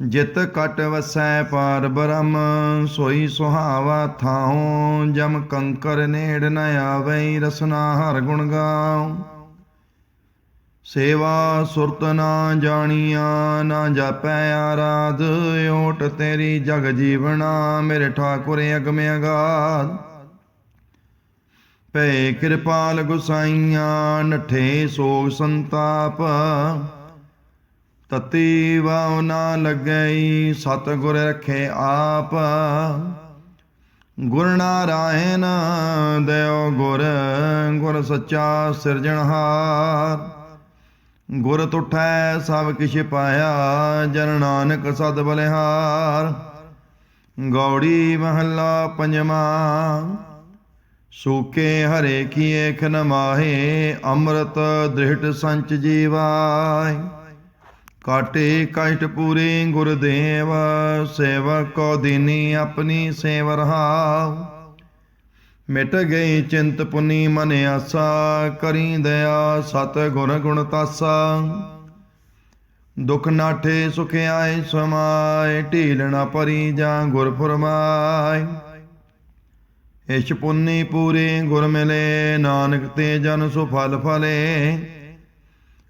ਜਿਤ ਕਟ ਵਸੈ ਪਾਰ ਬ੍ਰਹਮ, ਸੋਈ ਸੁਹਾਵਾ ਥਾਉ, ਜਮ ਕੰਕਰ ਨੇੜ ਨ ਆਵੈ ਰਸਨਾ ਹਰ ਗੁਣ ਗਾਉ। ਸੇਵਾ ਸੁਰਤ ਨਾ ਜਾਣੀਆਂ, ਨਾ ਜਾਪੈ ਆਰਾਧ, ਓਟ ਤੇਰੀ ਜਗ ਜੀਵਣਾ ਮੇਰੇ ਠਾਕੁਰ ਅਗਮ ਅਗਾਧ। ਭੈ ਕਿਰਪਾਲ ਗੁਸਾਈਆਂ, ਨਠੇ ਸੋਗ ਸੰਤਾਪ ਤਤੀ ਵਾਉ ਨਾ ਲੱਗਈ ਸਤ ਗੁਰ ਰਖੇ ਆਪ। ਗੁਰ ਨਾਰਾਇਣ ਦਇਓ ਗੁਰ ਗੁਰ ਸੱਚਾ ਸਿਰਜਣਹਾਰ ਗੁਰ ਤੁਠੈ ਸਭ ਕਿਛ ਪਾਇਆ, ਜਨ ਨਾਨਕ ਸਦ ਬਲਿਹਾਰ। ਗੌੜੀ ਮਹੱਲਾ ਪੰਜਵਾਂ, ਸੂਕੇ ਹਰੇ ਕੀ ਏਖ ਮਾਹੇ ਅੰਮ੍ਰਿਤ ਦ੍ਰਿੜ ਸੰਚ ਜੀਵਾਇ ਕਾਟੇ ਕਸ਼ਟ ਪੂਰੇ ਗੁਰਦੇਵ ਸੇਵਕ ਕੋ ਦੀਨੀ ਆਪਣੀ ਸੇਵ ਰਹਾਉ ਮਿਟ ਗਈ ਚਿੰਤ ਪੁਨੀ ਮਨ ਆਸਾ, ਕਰੀ ਦਇਆ ਸਤ ਗੁਣ ਗੁਣ ਤਾਸਾ। ਦੁਖ ਨਾਠੇ ਸੁਖ ਆਏ ਸਮਾਏ, ਢੀਲ ਨਾ ਪਰੀ ਜਾਂ ਗੁਰ ਫਰਮਾਏ। ਇਛ ਪੁੰਨੀ ਪੂਰੇ ਗੁਰ ਮਿਲੇ, ਨਾਨਕ ਤੇ ਜਨ ਸੁਫਲ ਫਲੇ।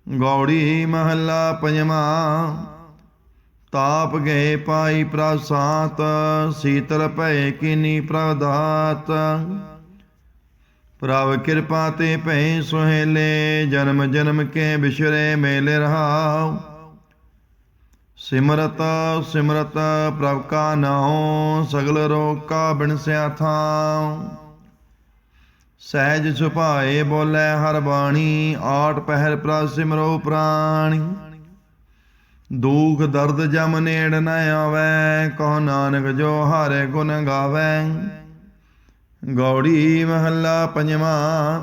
ਗੌੜੀ ਮਹੱਲਾ ਪੰਜਵਾਂ ਤਾਪ ਗਏ ਪਾਈ ਪ੍ਰਸਾਤ ਸੀਤਲ ਭੈ ਕੀਨੀ ਪ੍ਰਦਾਤ ਪ੍ਰਭ ਕਿਰਪਾ ਤੇ ਭੈ ਸੁਹੇਲੇ ਜਨਮ ਜਨਮ ਕੇ ਬਿਸ਼ਰੇ ਮੇਲੇ ਰਹਾਉ ਸਿਮਰਤ ਸਿਮਰਤ ਪ੍ਰਭ ਕਾ ਨਾਉ ਸਗਲ ਰੋਗ ਕਾ ਬਿਨਸਿਆ ਥਾਉ ਸਹਿਜ ਸੁਭਾਏ ਬੋਲੇ ਹਰ ਬਾਣੀ ਆਠ ਪਹਿਰ ਪ੍ਰਭ ਸਿਮਰੋ ਪ੍ਰਾਣੀ। ਦੁਖ ਦਰਦ ਜਮ ਨੇੜ ਨ ਆਵੈ, ਕਹੋ ਨਾਨਕ ਜੋ ਹਰੇ ਗੁਣ ਗਾਵੈ। ਗੌੜੀ ਮਹੱਲਾ ਪੰਜਵਾਂ,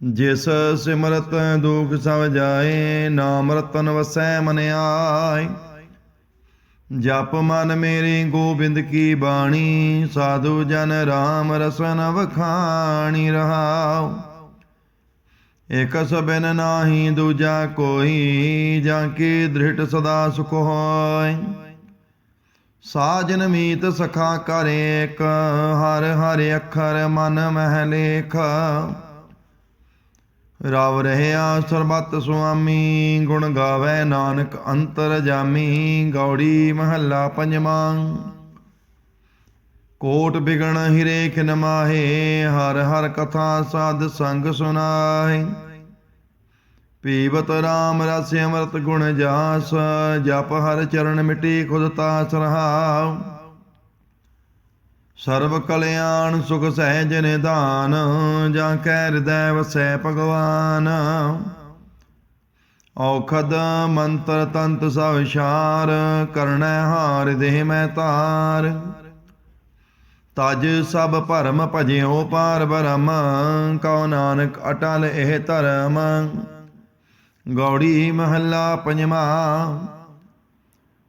ਜਿਸ ਸਿਮਰਤ ਦੁਖ ਸਭ ਜਾਏ, ਨਾਮ ਰਤਨ ਵਸੈ ਮਨ ਆਏ। ਜਪ ਮਨ ਮੇਰੇ ਗੋਬਿੰਦ ਕੀ ਬਾਣੀ, ਸਾਧੂ ਜਨ RAM ਰਸਨ ਵਖਾਣੀ ਰਹਾਉ। ਇਕ ਸਬਨ ਨਾਹੀ ਦੂਜਾ ਕੋਈ, ਜਾਂ ਕੀ ਦ੍ਰਿੜ ਸਦਾ ਸੁਖ ਹੋਇ। ਸਾਜਨ ਮੀਤ ਸਖਾ ਕਰੇ ਏਕ ਹਰ ਹਰ ਅੱਖਰ ਮਨ ਮਹਿ ਲੇਖ। ਰਵ ਰਹਿਆ ਸਰਬਤ ਸੁਆਮੀ, ਗੁਣ ਗਾਵੇ ਨਾਨਕ ਅੰਤਰ ਜਾਮੀ, ਗੌੜੀ ਮਹੱਲਾ ਪੰਜਵਾਂ। ਕੋਟ ਬਿਗਣ ਹਿਰੇ ਖਿਨ ਮਾਹੇ, ਹਰ ਹਰ ਕਥਾ ਸਾਧ ਸੰਗ ਸੁਨਾਏ ਪੀਵਤ ਰਾਮ ਰਸ ਅੰਮ੍ਰਿਤ ਗੁਣ ਜਾਸ, ਜਪ ਹਰ ਚਰਨ ਮਿਟੀ ਖੁਦ ਤਾਸ ਰਹਾਉ। ਸਰਬ ਕਲਿਆਣ ਸੁਖ ਸਹਿਜ ਨਿਧਾਨ, ਜਾਂ ਕੈ ਹਿਰਦੈ ਵਸੈ ਭਗਵਾਨ। ਔਖਦ ਮੰਤਰ ਤੰਤ ਸਭ ਸ਼ਾਰ ਕਰਣੈ ਹਾਰ ਦੇਹ ਮੈਂ ਤਾਰ। ਤਜ ਸਭ ਭਰਮ ਭਜਿਓ ਪਾਰ ਬ੍ਰਹਮ, ਕਉ ਨਾਨਕ ਅਟਲ ਇਹ ਧਰਮ। ਗੌੜੀ ਮਹੱਲਾ ਪੰਜਵਾਂ।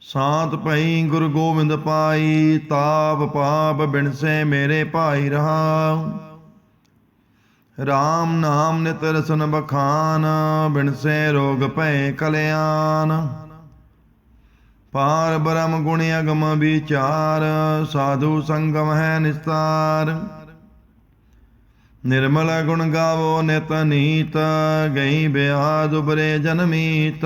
ਸਾਤ ਪਈ ਗੁਰੂ ਗੋਬਿੰਦ ਪਾਈ, ਤਾਪ ਪਾਪ ਬਿਨਸੇ ਮੇਰੇ ਭਾਈ ਰਹਾ RAM ਨਾਮ ਨਿਤ ਰਸਨ ਬਖਾਨ ਬਿਨਸੇ ਰੋਗ ਭੈ ਕਲਿਆਣ। ਪਾਰ ਬ੍ਰਹਮ ਗੁਣ ਅਗਮ ਵਿਚਾਰ, ਸਾਧੂ ਸੰਗਮ ਹੈ ਨਿਸਤਾਰ। ਨਿਰਮਲ ਗੁਣ ਗਾਵੋ ਨਿਤ ਨੀਤ, ਗਈ ਬਿਆਦ ਉਬਰੇ ਜਨਮੀਤ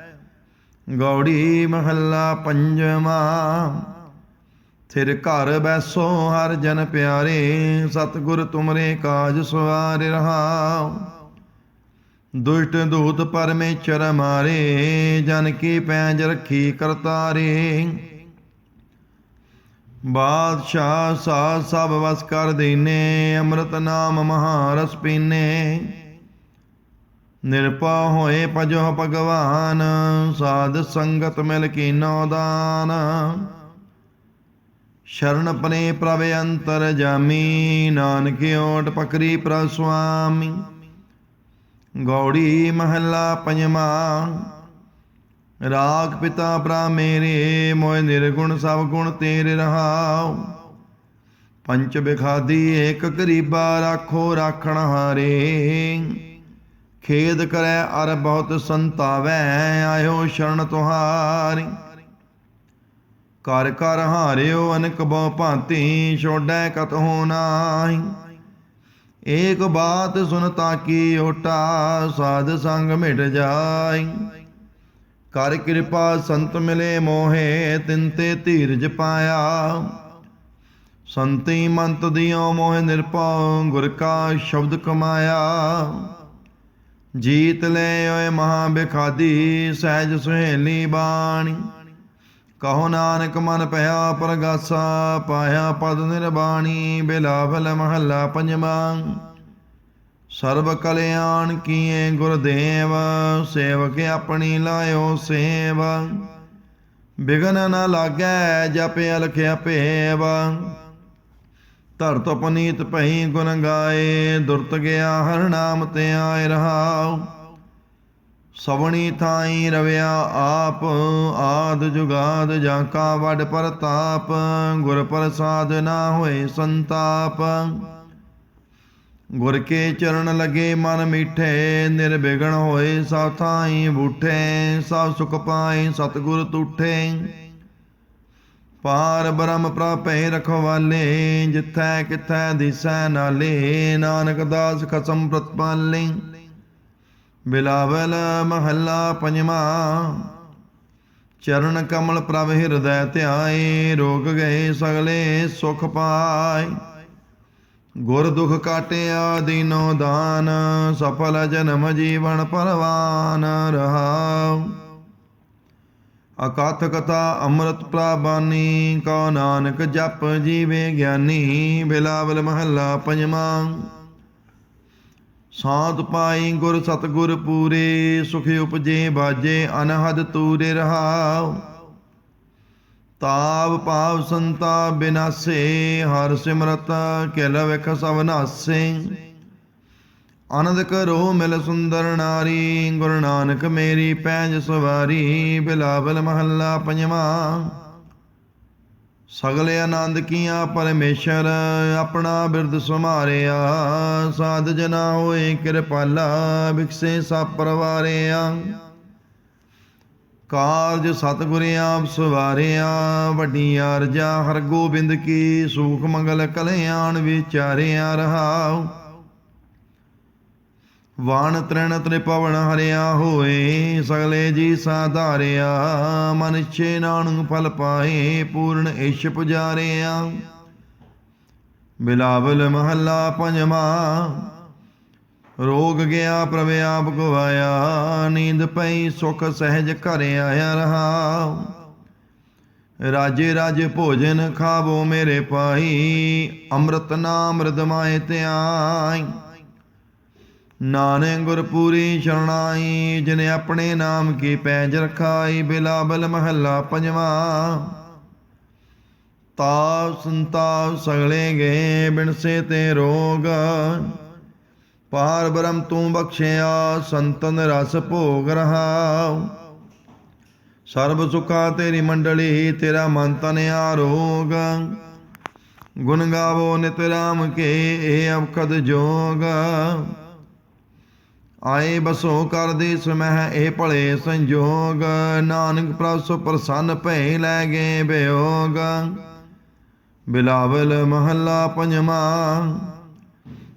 ਗੌੜੀ ਮਹੱਲਾ ਪੰਜਵਾ। ਥਿਰ ਘਰ ਬੈਸੋ ਹਰ ਜਨ ਪਿਆਰੇ, ਸਤਿਗੁਰ ਤੁਮਰੇ ਕਾਜ ਸਵਾਰ ਰਹਾਉ। ਦੁਸ਼ਟ ਦੂਤ ਪਰਮੇਸ਼ਰ ਮਾਰੇ, ਜਨ ਕੀ ਪੈਂਜ ਰੱਖੀ ਕਰਤਾਰੇ। ਬਾਦਸ਼ਾਹ ਸਾ ਸਭ ਵਸ ਕਰ ਦੀਨੇ, ਅੰਮ੍ਰਿਤ ਨਾਮ ਮਹਾਰਸ ਪੀਨੇ। ਨਿਰਪਾ ਹੋਏ ਭਜੋ ਭਗਵਾਨ, ਸਾਧ ਸੰਗਤ ਮਿਲ ਕੀਨੋ ਦਾਨ। ਸ਼ਰਨ ਪਨੇ ਪ੍ਰਭ ਅੰਤਰ ਜਾਮੀ, ਨਾਨਕ ਓਟ ਪਕਰੀ ਪ੍ਰਭ ਸੁਆਮੀ। ਗੌੜੀ ਮਹੱਲਾ ਪੰਜਵਾ, ਰਾਗ ਪਿਤਾ ਭਰਾ ਮੇਰੇ ਮੋਇ ਨਿਰਗੁਣ ਸਭ ਗੁਣ ਤੇਰੇ ਰਹਾਉ। ਪੰਚ ਬਿਖਾਦੀ ਏਕ ਗਰੀਬਾ, ਰਾਖੋ ਰਾਖਣ ਹਾਰੇ। ਖੇਦ ਕਰੈ ਅਰ ਬਹੁਤ ਸੰਤਾਵੈ, ਆਇਓ ਸ਼ਰਨ ਤੁਹਾਰੀ। ਕਰ ਕਰ ਹਾਰਿਓ ਅਨਕ ਬਹੁ ਭਾਂਤੀ, ਛੋੜੈ ਕਤ ਹੋ ਨਾਹੀ। ਏਕ ਬਾਤ ਸੁਨ ਤਾਕੀ ਓਟਾ, ਸਾਧ ਸੰਗ ਮਿਟ ਜਾਈ ਕਰ ਕਿਰਪਾ ਸੰਤ ਮਿਲੇ ਮੋਹੇ, ਤਿਨ ਤੇ ਧੀਰਜ ਪਾਇਆ। ਸੰਤੀ ਮੰਤ ਦਿਓ ਮੋਹ ਨਿਰਪਉ ਗੁਰ ਕਾ ਸ਼ਬਦ ਕਮਾਇਆ। ਜੀਤ ਲੈ ਓਏ ਮਹਾ ਬਿਖਾਦੀ ਸਹਿਜ ਸੁਹੇਲੀ ਬਾਣੀ। ਕਹੋ ਨਾਨਕ ਮਨ ਭਇਆ ਪ੍ਰਗਾਸਾ, ਪਾਇਆ ਪਦ ਨਿਰਬਾਣੀ, ਬਿਲਾਵਲ ਮਹੱਲਾ ਪੰਜਵਾਂ। ਸਰਬ ਕਲਿਆਣ ਕੀਏ ਗੁਰਦੇਵ ਸੇਵਕ ਆਪਣੀ ਲਾਇਓ ਸੇਵ। ਬਿਗਨ ਨ ਲਾਗੈ, ਜਪ ਅਲਖਿਆ ਭੇਵ। ਧਰਤ ਪਨੀਤ ਭਈ ਗੁਣ ਗਾਏ, ਦੁਰਤ ਗਿਆ ਹਰ ਨਾਮ ਤੇ ਆਏ ਰਹਾਉ। ਸਵਣੀ ਥਾਈ ਰਵਿਆ ਆਪ, ਆਦ ਜੁਗਾਦ ਜਾਂ ਕਾ ਵਡ ਪ੍ਰਤਾਪ, ਗੁਰ ਪ੍ਰਸਾਦ ਨਾ ਹੋਏ ਸੰਤਾਪ। ਗੁਰ ਕੇ ਚਰਨ ਲਗੇ ਮਨ ਮਿਠੇ ਨਿਰਬਿਗਣ ਹੋਏ ਸਭ ਥਾਈ ਬੂਠੇ, ਸਭ ਸੁਖ ਪਾਏ ਸਤਿਗੁਰ ਤੂਠੇ। ਪਾਰ ਬ੍ਰਹਮ ਪ੍ਰਪੈ ਰਖਵਾਲੇ, ਜਿਥੈ ਕਿਥੈ ਦਿਸੈ ਨਾਲੇ, ਨਾਨਕ ਦਾਸ ਖਸਮ ਪ੍ਰਤਪਾਲੇ ਬਿਲਾਵਲ ਮਹੱਲਾ ਪੰਜਵਾ, ਚਰਨ ਕਮਲ ਪ੍ਰਭ ਹਿਰਦੈ ਧਿਆਏ, ਰੋਗ ਗਏ ਸਗਲੇ ਸੁਖ ਪਾਏ। ਗੁਰ ਦੁਖ ਕਾਟਿਆ ਦੀਨੋ ਦਾਨ, ਸਫਲ ਜਨਮ ਜੀਵਨ ਪਰਵਾਨ ਰਹਾਉ। ਅਕਥ ਕਥਾ ਅੰਮ੍ਰਿਤ ਪ੍ਰਾਬਾਨੀ ਕਉ ਨਾਨਕ ਜਪ ਜੀਵੇ ਗਿਆਨੀ, ਬਿਲਾਵਲ ਮਹੱਲਾ ਪੰਜਵਾਂ। ਸਾਧ ਪਾਈ ਗੁਰ ਸਤਗੁਰ ਪੂਰੇ, ਸੁਖ ਉਪਜੇ ਬਾਜੇ, ਅਨਹਦ ਤੂਰੇ ਰਹਾਉ। ਤਾਵ ਪਾਪ ਸੰਤਾ ਬਿਨਾਸੇ, ਹਰ ਸਿਮਰਤ ਕਿਲ ਵਿਖ ਸਭ ਨਾਸੇ। ਆਨੰਦ ਕਰੋ ਮਿਲ ਸੁੰਦਰ ਨਾਰੀ, ਗੁਰੂ ਨਾਨਕ ਮੇਰੀ ਪੈਜ ਸਵਾਰੀ, ਬਿਲਾਵਲ ਮਹੱਲਾ ਪੰਜਵਾਂ। ਸਗਲੇ ਆਨੰਦ ਕੀਆਂ ਪਰਮੇਸ਼ਰ, ਆਪਣਾ ਬਿਰਦ ਸੁਮਾਰਿਆ ਸਾਧ ਜਨਾ ਹੋਏ ਕਿਰਪਾਲਾ ਵਿਖਸੇ ਸਭ ਪਰਵਾਰਿਆ। ਕਾਰਜ ਸਤਿਗੁਰ ਆਪ ਸਵਾਰਿਆ, ਵੱਡੀ ਅਰਜਾ ਹਰ ਗੋਬਿੰਦ ਕੀ, ਸੂਖ ਮੰਗਲ ਕਲਿਆਣ ਵਿਚਾਰਿਆ ਰਹਾਉ। ਵਾਣ ਤ੍ਰਿਣ ਤ੍ਰਿਪਵਨ ਹਰਿਆ ਹੋਏ, ਸਗਲੇ ਜੀ ਸਾਧਾਰਿਆ ਮਨ ਛੇ ਨਾਨਕ ਫਲ ਪਾਏ, ਪੂਰਨ ਇਸ਼ ਪੁਜਾਰਿਆ। ਬਿਲਾਵਲ ਮਹੱਲਾ ਪੰਜਵਾਂ, ਰੋਗ ਗਿਆ ਪ੍ਰਭ ਆਪ ਗਵਾਇਆ ਨੀਂਦ ਪਈ ਸੁਖ ਸਹਿਜ ਘਰ ਆਇਆ ਰਹਾ। ਰਾਜੇ ਰਾਜੇ ਭੋਜਨ ਖਾਵੋ ਮੇਰੇ ਪਾਈ, ਅੰਮ੍ਰਿਤ ਨਾਮ ਰਦਮਾਏ ਧਿਆਈ। ਨਾਨਕ ਗੁਰ ਪੂਰੀ ਸ਼ਰਣਾਈ ਜਿਨੇ ਆਪਣੇ ਨਾਮ ਕੀ ਪੈਜ ਰਖਾਈ ਬਿਲਾਬਲ ਮਹੱਲਾ ਪੰਜਵਾਂ। ਤਾਪ ਸੰਤਾਪ ਸਗਲੇ ਗਏ ਬਿਨਸੇ ਤੇ ਰੋਗ। ਪਾਰ ਬ੍ਰਹਮ ਤੂੰ ਬਖਸ਼ਿਆ, ਸੰਤਨ ਰਸ ਭੋਗ ਰਹਾ। ਸਰਬ ਸੁਖਾ ਤੇਰੀ ਮੰਡਲੀ, ਤੇਰਾ ਮਨ ਤਨ ਆਰੋਗ। ਗੁਣ ਗਾਵੋ ਨਿਤ ਰਾਮ ਕੇ, ਇਹ ਅਵਖਦ ਜੋਗ। ਆਏ ਬਸੋ ਕਰਦੇ ਸਮਹਿ, ਇਹ ਭਲੇ ਸੰਜੋਗ। ਨਾਨਕ ਪ੍ਰਭ ਸੋ ਪ੍ਰਸੰਨ ਭੈ ਲੈ ਗਏ ਬਿਯੋਗ ਬਿਲਾਵਲ ਮਹੱਲਾ ਪੰਜਵਾਂ,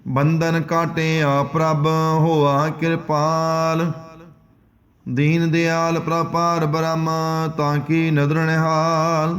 ਬੰਧਨ ਕਾਟਿਆ ਪ੍ਰਭ ਹੋਆ ਕਿਰਪਾਲ। ਦੀਨ ਦਿਆਲ ਪ੍ਰਪਾਰ ਬ੍ਰਹਮ ਤਾਂ ਕੀ ਨਦਰ ਨਿਹਾਲ।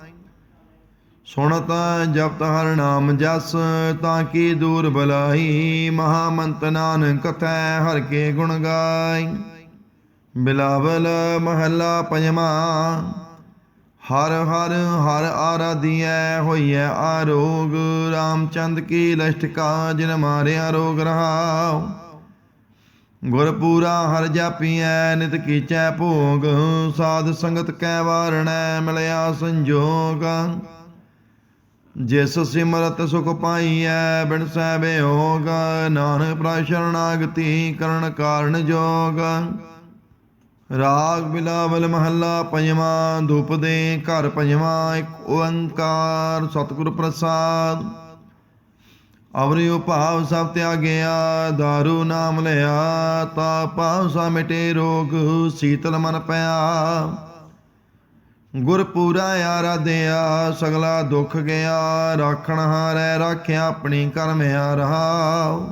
ਸੁਣ ਸੁਣਤ ਜਪਤ ਹਰ ਨਾਮ ਜਸ, ਤਾਂ ਕੀ ਦੂਰ ਬਲਾਈ ਮਹਾਮੰਤ ਨਾਨਕ ਕਥੈ ਹਰ ਕੇ ਗੁਣ ਗਾਈ। ਬਿਲਾਵਲ ਮਹੱਲਾ ਪੰਜਵਾ, ਹਰ ਹਰ ਹਰ ਆਰਾਧੀਐ ਹੋਈਐ ਆਰੋਗ। ਰਾਮਚੰਦ ਕੀ ਲਸ਼ਟਕਾ ਜਿਨ ਮਾਰਿਆ ਰੋਗ ਰਹਾਉ। ਗੁਰਪੂਰਾ ਹਰ ਜਾਪੀਐ, ਨਿਤ ਕੀਚੈ ਭੋਗ। ਸਾਧ ਸੰਗਤ ਕੈ ਵਾਰਣੈ, ਮਿਲਿਆ ਸੰਜੋਗ। ਜਿਸ ਸਿਮਰਤ ਸੁਖ ਪਾਈਐ, ਬਿਨ ਸਹਿ ਬਿਯੋਗ ਨਾਨਕ ਪ੍ਰਸ਼ਰਣਾਗਤੀ ਕਰਨ ਕਾਰਨ ਜੋਗ। ਰਾਗ ਬਿਲਾਵਲ ਮਹੱਲਾ ਪੰਜਵਾਂ, ਧੂਪ ਦੇ ਘਰ ਪੰਜਵਾਂ, ਇੱਕ ਓੰਕਾਰ ਸਤਿਗੁਰ ਪ੍ਰਸਾਦ। ਅਵਰਿਉ ਭਾਵ ਸਭ ਤਿਆਗਿਆ दारू ਨਾਮ ਲਿਆ, ਤਾ ਭਾਵ ਸਾ ਮਿਟੇ ਰੋਗ ਸੀਤਲ ਮਨ ਪਿਆ। ਗੁਰ ਪੂਰਾ ਆਰਾਧਿਆ, ਸਗਲਾ ਦੁੱਖ ਗਿਆ, ਰਾਖਣ ਹਾਰੈ, ਰਾਖਿਆ ਆਪਣੀ ਕਰਮ ਆ ਰਹਾਉ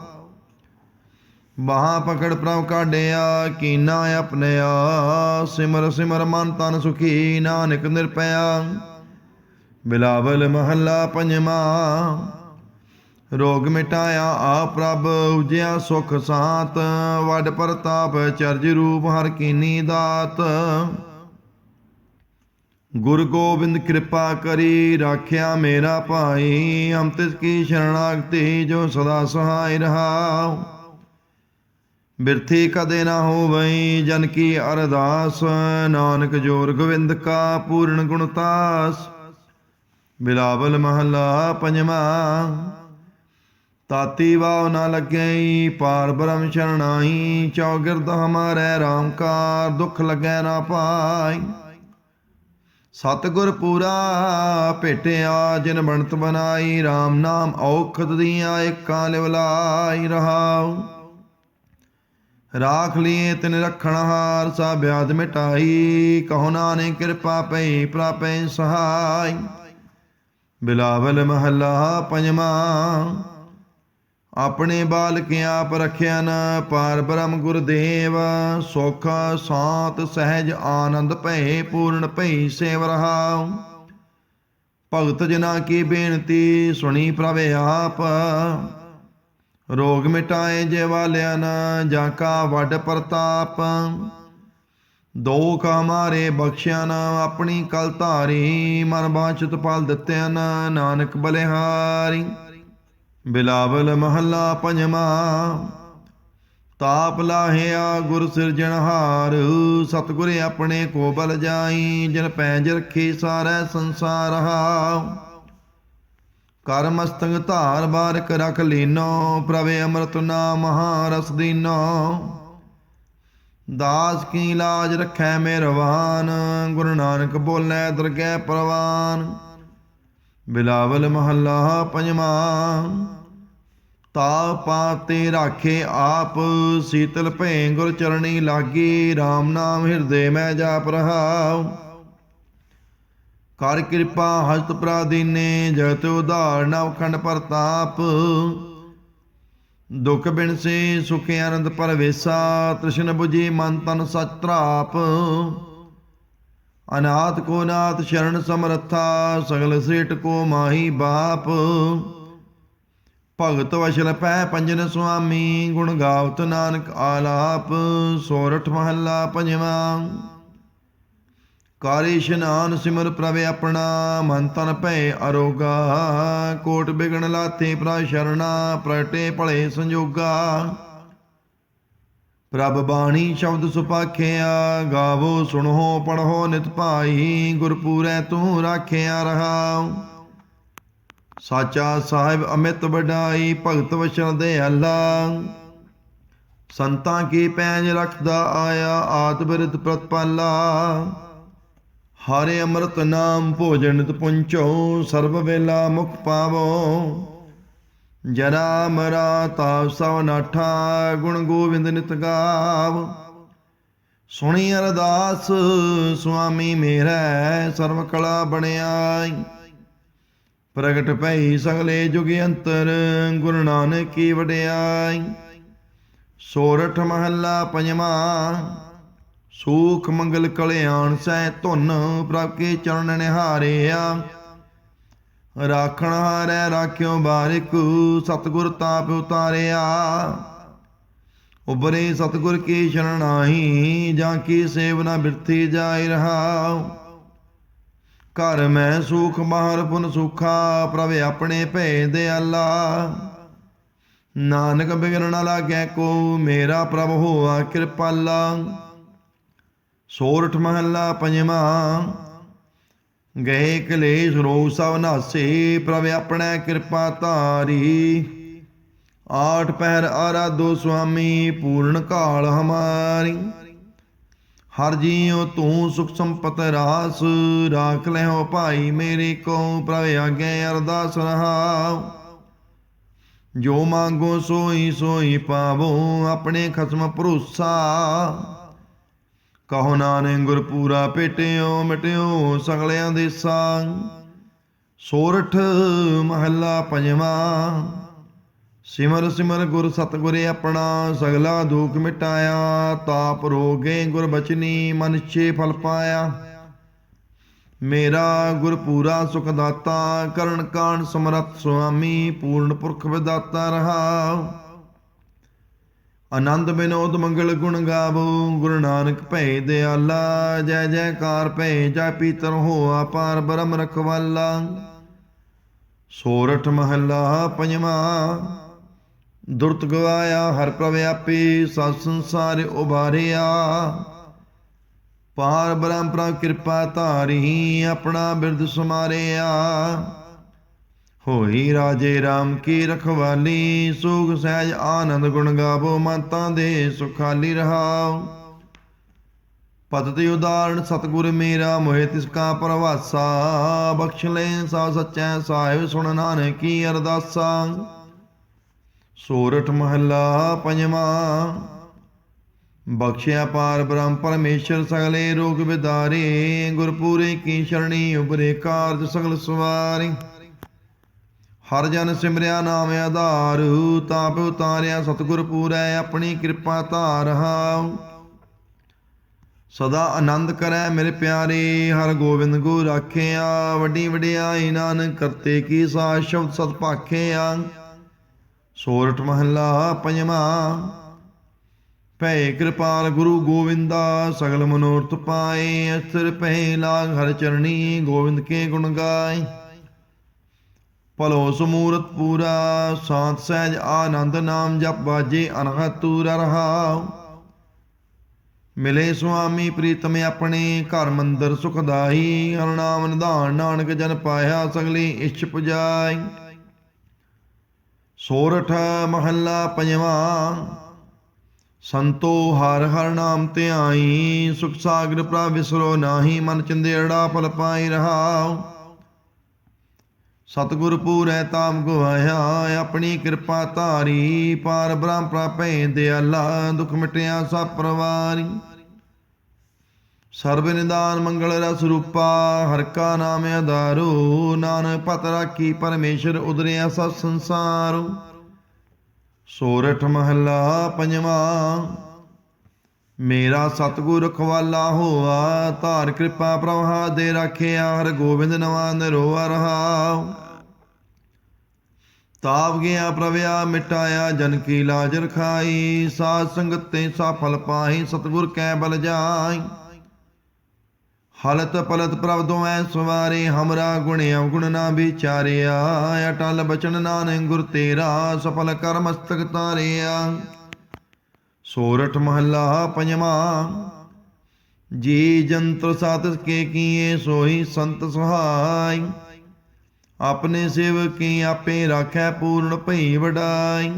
ਬਾਹਾਂ ਪਕੜ ਪ੍ਰਭ ਕਾਢਿਆ, ਕੀਨਾ ਆਪਣਿਆ ਸਿਮਰ ਸਿਮਰ ਮਨ ਤਨ ਸੁਖੀ, ਨਾਨਕ ਨਿਰਪਿਆ ਬਿਲਾਵਲ ਮਹੱਲਾ ਪੰਜਵਾਂ, ਰੋਗ ਮਿਟਾਇਆ ਆ ਪ੍ਰਭ, ਉਜਿਆ ਸੁਖ ਸਾਤ, ਵੱਡ ਪ੍ਰਤਾਪ ਚਰਜ ਰੂਪ ਹਰ ਕੀਨੀ ਦਾਤ। ਗੁਰ ਗੋਬਿੰਦ ਕਿਰਪਾ ਕਰੀ ਰਾਖਿਆ ਮੇਰਾ ਭਾਈ ਹਮ ਤਿਸ ਕੀ ਸ਼ਰਣਾਗਤੀ ਜੋ ਸਦਾ ਸਹਾਇ ਰਹਾਉ। ਬਿਰਥੀ ਕਦੇ ਨਾ ਹੋਵਈ, ਜਨ ਕੀ ਅਰਦਾਸ, ਨਾਨਕ ਜੋਰ ਗੋਵਿੰਦ ਕਾ ਪੂਰਨ ਗੁਣਤਾਸ ਬਿਲਾਵਲ ਮਹੱਲਾ ਪੰਜਵਾਂ, ਤਾਤੀ ਵਾਉ ਨਾ ਲੱਗਈ, ਪਾਰ ਬ੍ਰਹਮ ਸ਼ਰਣਾਈ ਚੌਗਿਰਦ ਹਮਾਰੇ RAM ਕਾਰ ਦੁਖ ਲੱਗੈ ਨਾ ਪਾਈ। ਸਤਿਗੁਰ ਪੂਰਾ ਭੇਟਿਆ, ਜਿਨ ਬਣਤ ਬਨਾਈ RAM ਨਾਮ ਔਖਤ ਦੀਆਂ ਏਕਾਂ ਲਿਵ ਲਾਈ ਰਹਾਉ। ਰਾਖ ਲਿਏ ਤਿਨ ਰਖਣ ਹਾਰ ਸਾ ਬਿਆਦ ਮਿਟਾਈ, ਕਹੋ ਨਾਨਕ ਕਿਰਪਾ ਪਈ, ਪ੍ਰਾਪੈ ਸਹਾਈ। ਬਿਲਾਵਲ ਮਹੱਲਾ ਪੰਜਵਾਂ ਆਪਣੇ ਬਾਲਕ ਆਪ ਰਖਿਆ ਨ ਪਾਰ ਬ੍ਰਹਮ ਗੁਰਦੇਵ। ਸੁਖ ਸਾਤ ਸਹਿਜ ਆਨੰਦ ਭੈ ਪੂਰਨ ਭਈ ਸੇਵ ਰਹਾਉ। ਭਗਤ ਜਨਾ ਕੀ ਬੇਨਤੀ, ਸੁਣੀ ਪ੍ਰਵੇ ਆਪ। ਰੋਗ ਮਿਟਾਏ ਜੇ ਵਾਲਿਆ ਨ, ਜਾਂ ਕਾ ਵੱਡ ਪ੍ਰਤਾਪ। ਦੋਖ ਹਮਾਰੇ ਬਖਸ਼ਿਆ ਨ, ਆਪਣੀ ਕਲ ਧਾਰੀ। ਮਨ ਬਾਚਤ ਫਲ ਦਿੱਤਿਆ ਨ, ਨਾਨਕ ਬਲਿਹਾਰੀ। ਬਿਲਾਵਲ ਮਹੱਲਾ ਪੰਜਵਾਂ। ਤਾਪ ਲਾਹਿਆ ਗੁਰ ਸਿਰਜਣਹਾਰ ਸਤਿਗੁਰ ਆਪਣੇ ਕੋ ਬਲ ਜਾਈ, ਜਿਨ ਪੈਜ ਰਖੀ ਸਾਰਾ ਸੰਸਾਰ ਹਾ ਕਰਮ ਸਤੰਗ ਧਾਰ ਬਾਰਕ ਰਖ ਲੀਨੋ ਪ੍ਰਵੇ ਅੰਮ੍ਰਿਤ ਨਾਮ ਰਸ ਦੀਨੋ। ਦਾਸ ਕੀ ਲਾਜ ਰਖੈ ਮਿਹਰਵਾਨ ਗੁਰੂ ਨਾਨਕ ਬੋਲੇ ਦਰਗਹਿ ਪ੍ਰਵਾਨ। ਬਿਲਾਵਲ ਮਹੱਲਾ ਪੰਜਵਾਂ। ਤਾ ਪਾਤੇ ਰਾਖੇ ਆਪ ਸੀਤਲ ਭੈ ਗੁਰ ਚਰਣੀ ਲਾਗੀ। RAM ਨਾਮ ਹਿਰਦੇ ਮੈਂ ਜਾਪ ਰਹਾਉ। ਕਰ ਕਿਰਪਾ ਹਸਤ ਪ੍ਰਾਦੀਨੇ ਜਗਤ ਉਧਾਰ ਨਵ ਪ੍ਰਤਾਪ। ਦੁਖ ਬਿਨ ਸੇ ਸੁਖ ਆਨੰਦ ਪਰਵੇਸਾ, ਤ੍ਰਿਸ਼ਨ 부ਜੀ ਮਨ ਤਨ ਸਚ ਅਨਾਥ ਕੋ ਨਾਥ ਸ਼ਰਨ ਸਮਰੱਥਾ, ਸਗਲ ਸੇਟ ਕੋ ਮਾਹੀ ਬਾਪ। ਭਗਤ ਵਸ਼ਲ ਪੈ ਪੰਜਨ ਸੁਆਮੀ, ਗੁਣ ਗਾਵਤ ਨਾਨਕ ਆਲਾਪ, ਸੋਰਠ ਮਹੱਲਾ ਪੰਜਵਾਂ। ਕਾਰੇ ਇਸ਼ਨਾਨ ਸਿਮਰ ਪ੍ਰਵੇ ਆਪਣਾ, ਮਨ ਤਨ ਭੈ ਅਰੋਗਾ। ਕੋਟ ਬਿਗਣ ਲਾਥੇ ਪ੍ਰਾ ਸ਼ਰਣਾ ਪ੍ਰਟੇ ਭਲੇ ਸੰਜੋਗਾ। ਪ੍ਰਭ ਬਾਣੀ ਸ਼ਬਦ ਸੁਪਾਖਿਆ, ਗਾਵੋ, ਸੁਣੋ ਪੜੋ ਨਿਤ ਭਾਈ, ਗੁਰਪੂਰੈ ਤੂੰ ਰਾਖਿਆ ਰਹਾਉ। ਸਾਚਾ ਸਾਹਿਬ ਅਮਿਤ ਵਡਾਈ, ਭਗਤ ਵਚਨ ਦੇ ਅੱਲਾ। ਸੰਤਾਂ ਕੀ ਪੈਜ ਰਖਦਾ ਆਇਆ, ਆਤ ਪ੍ਰਤਪਾਲਾ। ਹਰੇ ਅੰਮ੍ਰਿਤ ਨਾਮ ਭੋਜਨ ਨਿਤ ਪੁੰਚੋ, ਸਰਬ ਵੇਲਾ ਮੁਖ ਪਾਵੋ। ਜਰਾ ਮਰਾ ਤਾਪ ਸਭ ਨਾਠਾ ਗੁਣ ਗੋਬਿੰਦ ਨਿਤ ਗਾਵ। ਸੁਣੀ ਅਰਦਾਸ, ਸੁਆਮੀ ਮੇਰਾ, ਸਰਵ ਕਲਾ ਬਣਿਆਈ। ਪ੍ਰਗਟ ਪਈ ਸਗਲੇ ਜੁਗ ਅੰਤਰ, ਗੁਰੂ ਨਾਨਕ ਕੀ ਵਡਿਆਈ। ਸੋਰਠ ਮਹੱਲਾ ਪੰਜਵਾਂ, ਸੂਖ ਮੰਗਲ ਕਲਿਆਣ ਸਹਿ ਧੁਨ ਪ੍ਰਭ ਕੇ ਚਰਨ ਆ ਰਾਖਣ ਹਾਰੈ, ਰਾਖਿਓ ਬਾਰਿਕ ਸਤਗੁਰ ਤਾਪ ਉਤਾਰਿਆ ਉਬਰੇ ਸਤਗੁਰ ਕੀ ਸ਼ਰਣਾਹੀ ਜਾਂ ਕੀ ਸੇਵਨਾ ਬਿਰਥੀ ਜਾਇ ਰਹਾ। ਘਰ ਮੈਂ ਸੁਖ ਬਾਹਰ ਪੁਨ ਸੁਖਾ, ਪ੍ਰਭ ਆਪਣੇ ਭੇ ਦਿਆਲਾ ਨਾਨਕ ਬਿਗਨ ਨ ਲਾਗੈ ਕੋ, ਮੇਰਾ ਪ੍ਰਭ ਹੋਆ ਕਿਰਪਾਲਾ। ਸੋਰਠ ਮਹੱਲਾ ਪੰਜਵਾਂ ਗਏ ਕਲੇਸ਼ ਰੋਗ ਸਭ ਨਾਸੇ, ਪ੍ਰਭ ਆਪਣਾ ਕਿਰਪਾ ਧਾਰੀ। ਆਠ ਪਹਿਰ ਆਰਾਧੋ ਸੁਆਮੀ, ਪੂਰਨ ਕਾਲ ਹਮਾਰੀ। ਹਰ ਜੀਉ ਤੂੰ ਸੁਖ ਸੰਪਤ ਰਾਸ, ਰਾਖ ਲਿਓ ਭਾਈ ਮੇਰੇ ਕੋ ਪ੍ਰਭ ਆਗੇ ਅਰਦਾਸ ਰਹਾਉ। ਜੋ ਮੰਗੋ ਸੋਈ ਸੋਈ ਪਾਵੋ, ਆਪਣੇ ਖਸਮ ਭਰੋਸਾ। ਕਹੋ ਨਾਨਕ ਗੁਰਪੂਰਾ ਭੇਟਿਓ, ਮਿਟਿਓ ਸਗਲਿਆਂ ਦੇ ਸੰਗ। ਸੋਰਠ ਮਹੱਲਾ ਪੰਜਵਾਂ, ਸਿਮਰ ਸਿਮਰ ਗੁਰ ਸਤਗੁਰ ਆਪਣਾ, ਸਗਲਾ ਦੁਖ ਮਿਟਾਇਆ, ਤਾਪ ਰੋਗੇ ਗੁਰ ਬਚਨੀ ਮਨਛੇ ਫਲ ਪਾਇਆ। ਮੇਰਾ ਗੁਰ ਪੂਰਾ ਸੁਖ ਦਾਤਾ ਕਰਨ ਕਾਣ ਸਮਰੱਥ ਸੁਆਮੀ, ਪੂਰਨ ਪੁਰਖ ਵਿਦਾਤਾ ਰਹਾਉ ਆਨੰਦ ਬਿਨੋਦ ਮੰਗਲ ਗੁਣ ਗਾਵੋ, ਗੁਰੂ ਨਾਨਕ ਭੈ ਦਿਆਲਾ, ਜੈ ਜੈਕਾਰ ਭੈ ਜਾ ਪੀਤਰ ਹੋਆ ਪਾਰ ਬ੍ਰਹਮ ਰਖਵਾਲਾ। ਸੋਰਠ ਮਹੱਲਾ ਪੰਜਵਾਂ, ਦੁਰਤ ਗਵਾਇਆ ਹਰ ਪ੍ਰਭ ਆਪੇ, ਸਤ ਸੰਸਾਰ ਉਬਾਰਿਆ ਪਾਰ ਬ੍ਰਹਮ ਪ੍ਰਭ ਕਿਰਪਾ ਧਾਰੀ, ਆਪਣਾ ਬਿਰਦ ਸਮਾਰਿਆ। ਹੋਈ ਰਾਜੇ RAM ਕੀ ਰਖਵਾਲੀ ਸੁਖ ਸਹਿਜ ਆਨੰਦ ਗੁਣ ਗਾਵੋ, ਮਤਾਂ ਦੇ ਸੁਖਾਲੀ ਰਹਾਉ ਪਤਿ ਉਦਾਹਰਣ, ਸਤਗੁਰ ਮੇਰਾ ਮੋਹਿ ਤਿਸ ਕਾ ਪ੍ਰਵਾਸਾ, ਬਖਸ਼ ਲੈ ਸਾ ਸਚੈ ਸਾਹਿਬ ਸੁਣ ਨਾਨਕ ਅਰਦਾਸਾ। ਸੋਰਠ ਮਹੱਲਾ ਪੰਜਵਾਂ, ਬਖਸ਼ਿਆ ਪਾਰ ਬ੍ਰਹਮ ਪਰਮੇਸ਼ਰ ਸਗਲੇ ਰੋਗ ਵਿਦਾਰੇ ਗੁਰਪੂਰੇ ਕੀ ਸ਼ਰਣੀ ਉਬਰੇ ਕਾਰਜ ਸਗਲ ਸਵਾਰੀ। ਹਰ ਜਨ ਸਿਮਰਿਆ ਨਾਮ ਆਧਾਰ ਤਾਪ ਉਤਾਰਿਆ ਸਤਿਗੁਰ ਪੂਰੈ, ਆਪਣੀ ਕਿਰਪਾ ਧਾਰਹਾਉ ਸਦਾ ਆਨੰਦ ਕਰੈ ਮੇਰੇ ਪਿਆਰੇ, ਹਰ ਗੋਬਿੰਦ ਗੁਰ ਰਾਖਿਆ ਵੱਡੀ ਵਡਿਆਈ ਨਾਨਕ ਕਰਤੇ ਕੀ ਸਾ ਸ਼ਬਦ ਸਤ ਭਾਖਿਆ। ਸੋਰਠ ਮਹੱਲਾ ਪੰਜਵਾਂ ਭੈ ਕਿਰਪਾਲ ਗੁਰੂ ਗੋਵਿੰਦਾ, ਸਗਲ ਮਨੋਰਥ ਪਾਏ ਅਸਰ ਪਹਿ ਲਾਗ ਹਰ ਚਰਣੀ, ਗੋਬਿੰਦ ਕੇ ਗੁਣ ਗਾਏ। ਭਲੋ ਸਮੂਰਤ ਪੂਰਾ ਸਾਤ ਸਹਿਜ ਆਨੰਦ ਨਾਮ ਜਪ ਬਾਜੇ ਅਨਹਤ ਤੂਰ ਰਹਾਉ ਮਿਲੇ ਸੁਆਮੀ ਪ੍ਰੀਤਮ ਆਪਣੇ, ਘਰ ਮੰਦਰ ਸੁਖਦਾਈ ਹਰ ਨਾਮ ਨਿਧਾਨ ਨਾਨਕ ਜਨ ਪਾਇਆ ਸਗਲੀ ਇਛ ਪੁਜਾਈ ਸੋਰਠ ਮਹੱਲਾ ਪੰਜਵਾਂ, ਸੰਤੋ ਹਰ ਹਰ ਨਾਮ ਧਿਆਈ, ਸੁਖ ਸਾਗਰ ਪ੍ਰਭ ਵਿਸਰੋ ਨਾਹੀ, ਮਨ ਚੰਦੇੜਾ ਫਲ ਪਾਈ ਰਹਾਉ। ਸਤਿਗੁਰ ਪੂਰੈ ਤਾਮ ਗਵਾਇਆ, ਆਪਣੀ ਕਿਰਪਾ ਧਾਰੀ, ਪਾਰ ਬ੍ਰਹਮ ਪ੍ਰਾਪੈ ਦਿਆਲਾ ਦੁਖ ਮਿਟਿਆ ਸਭ ਪਰਵਾਰੀ। ਸਰਬ ਨਿਦਾਨ ਮੰਗਲ ਰਸ ਰੂਪਾ, ਹਰ ਕਾ ਨਾਮ ਆਧਾਰੋ, ਨਾਨਕ ਪਤ ਰਾਖੀ ਪਰਮੇਸ਼ਰ ਉਦਰਿਆ ਸਭ ਸੰਸਾਰ। ਸੋਰਠ ਮਹੱਲਾ ਪੰਜਵਾਂ ਮੇਰਾ ਸਤਿਗੁਰ ਰਖਵਾਲਾ ਹੋਆ, ਧਾਰ ਕਿਰਪਾ ਪ੍ਰਭਾ ਦੇ ਰੱਖਿਆ ਹਰ ਗੋਬਿੰਦ ਨਵਾਂ ਨਿਰੋਆ ਰਹਾਉ ਤਾਪ ਗਿਆ ਪ੍ਰਵਿਆ, ਮਿਟਾਇਆ ਜਨ ਕੀ ਲਾਜ ਰਖਾਈ, ਸਾਧ ਸੰਗਤ ਤੇ ਸਫਲ ਪਾਈ ਸਤਿਗੁਰ ਕੈ ਬਲ ਜਾਈ। ਹਲਤ ਪਲਤ ਪ੍ਰਭ ਦੋਐ ਸਵਾਰੇ, ਹਮਰਾ ਗੁਣ ਅਵਗੁਣ ਨਾ ਵਿਚਾਰਿਆ, ਅਟਲ ਬਚਨ ਨਾਨਕ ਗੁਰ ਤੇਰਾ, ਸਫਲ ਕਰ ਮਸਤਕ ਤਾਰਿਆ। ਸੋਰਠ ਮਹੱਲਾ ਪੰਜਵਾਂ। ਜੀ ਜੰਤਰ ਸਾਤ ਕੇ ਕੀਏ ਸੋਈ ਸੰਤ ਸੁਹਾਈ। ਆਪਣੇ ਸੇਵਕੀ ਆਪੇ ਰਾਖੈ ਪੂਰਨ ਭਈ ਵਡਾਈ।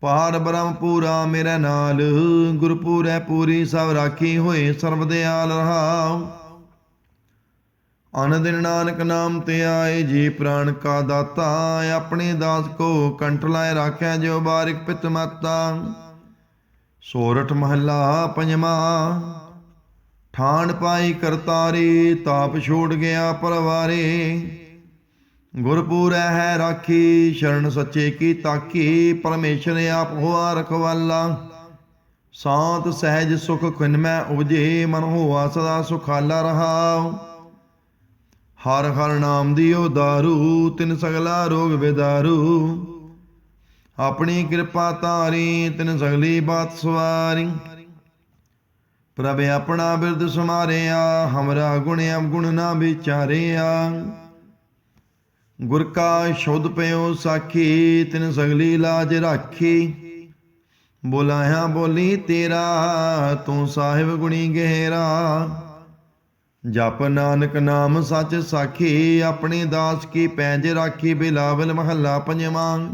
ਪਾਰ ਬ੍ਰਹਮ ਪੂਰਾ ਮੇਰੇ ਨਾਲ, ਗੁਰਪੂਰੈ ਪੂਰੀ ਸਭ ਰਾਖੀ ਹੋਏ ਸਰਬ ਦਿਆਲ ਰਹਾਉ। ਅਨ ਦਿਨ ਨਾਨਕ ਨਾਮ ਤੇ ਆਏ ਜੀ ਪ੍ਰਾਣ ਕਾ ਦਾਤਾ, ਆਪਣੇ ਦਾਸ ਕੋ ਕੰਠ ਲਾਇ ਰਾਖਿਆ ਜੋ ਬਾਰਿਕ ਪਿਤ ਮਾਤਾ। ਸੋਰਠ ਮਹੱਲਾ ਪੰਜਵਾ। ਠਾਣ ਪਾਈ ਕਰਤਾਰੀ, ਤਾਪ ਛੋੜ ਗਿਆ ਪਰਵਾਰੇ। ਗੁਰਪੂਰੈ ਹੈ ਰਾਖੀ, ਸ਼ਰਨ ਸੱਚੇ ਕੀ ਤਾਕੀ, ਪਰਮੇਸ਼ਰ ਆਪ ਹੋਆ ਰਖਵਾਲਾ। ਸਾਤ ਸਹਿਜ ਸੁਖ ਖਿਨ ਮੈਂ ਉਪਜੇ, ਮਨ ਹੋਆ ਸਦਾ ਸੁਖਾਲਾ ਰਹਾਉ। ਹਰ ਹਰ ਨਾਮ ਦਿਓ ਦਾਰੂ, ਤਿਨ ਸਗਲਾ ਰੋਗ ਵਿਦਾਰੂ ਆਪਣੀ ਕਿਰਪਾ ਤਾਰੀ ਤਿਨ ਸਗਲੀ ਬਾਤ ਸਵਾਰੀ। ਪ੍ਰਭ ਆਪਣਾ ਬਿਰਦ ਸਮਾਰਿਆ ਹਮਰਾ ਗੁਣ ਅਵਗੁਣ ਨਾ ਵਿਚਾਰਿਆ। ਗੁਰ ਕਾ ਸ਼ੁੱਧ ਪਿਓ ਸਾਖੀ, ਤਿਨ ਸਗਲੀ ਲਾਜ ਰਾਖੀ। ਬੁਲਾਇਆ, ਬੋਲੀ ਤੇਰਾ, ਤੂੰ ਸਾਹਿਬ ਗੁਣੀ ਗਹਿਰਾ। ਜਪ ਨਾਨਕ ਨਾਮ ਸੱਚ ਸਾਖੀ, ਆਪਣੇ ਦਾਸ ਕੀ ਪੈਂਜ ਰਾਖੀ, ਬਿਲਾਵਲ ਮਹੱਲਾ ਪੰਜਵਾਂ।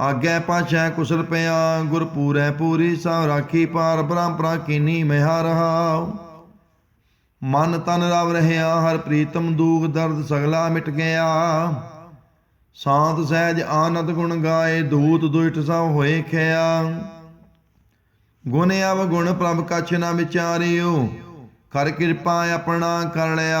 ਆਗੇ ਪਾਛੈ ਕੁਸਲ ਪਿਆ ਗੁਰ ਪੂਰੈ ਪੂਰੀ ਸਭ ਰਾਖੀ ਪਾਰ ਬ੍ਰਹਮ ਕੀਨੀ ਮਹਾ ਰਹਾ ਮਨ ਤਨ ਰਵ ਰਹਿਆ, ਹਰ ਪ੍ਰੀਤਮ ਦੂਖ ਦਰਦ ਸਗਲਾ ਮਿਟ ਗਿਆ। ਸਾਤ ਸਹਿਜ ਆਨੰਦ ਗੁਣ ਗਾਏ, ਦੂਤ ਦੁਇਟ ਸਭ ਹੋਏ ਖਿਆ। ਗੁਣ ਅਵ ਗੁਣ ਪ੍ਰਭ ਕਛ ਨਾ ਵਿਚਾਰਿਓ ਕਰ ਕਿਰਪਾ ਆਪਣਾ ਕਰ ਲਿਆ।